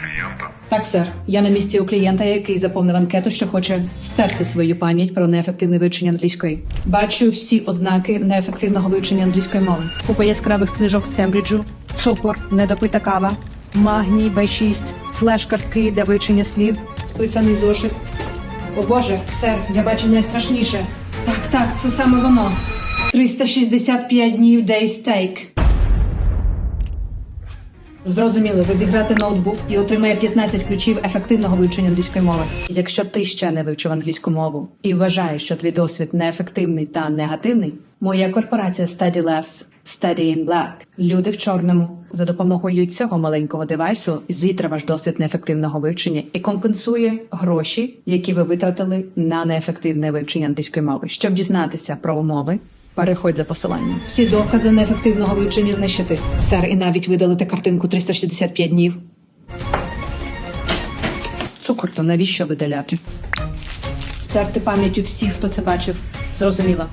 клієнта. Так, сер. Я на місці у клієнта, який заповнив анкету, що хоче стерти свою пам'ять про неефективне вивчення англійської. Бачу всі ознаки неефективного вивчення англійської мови. Купа яскравих книжок з Кембриджу, цукор, недопита кава, магній Б6, флеш-картки для вивчення слів, списаний зошит. О Боже, сер, я бачу найстрашніше. Так, так, це саме воно. 365 днів Day Steak. Зрозуміло, розіграти ноутбук і отримає 15 ключів ефективного вивчення англійської мови. Якщо ти ще не вивчив англійську мову і вважаєш, що твій досвід неефективний та негативний, моя корпорація Study Less, Study in Black, люди в чорному за допомогою цього маленького девайсу зітре ваш досвід неефективного вивчення і компенсує гроші, які ви витратили на неефективне вивчення англійської мови. Щоб дізнатися про умови, Переходь за посиланням. Всі докази неефективного вивчення знищити. Сер, і навіть видалити картинку 365 днів. Цукор то навіщо видаляти? Стерти пам'яттю всіх, хто це бачив. Зрозуміло.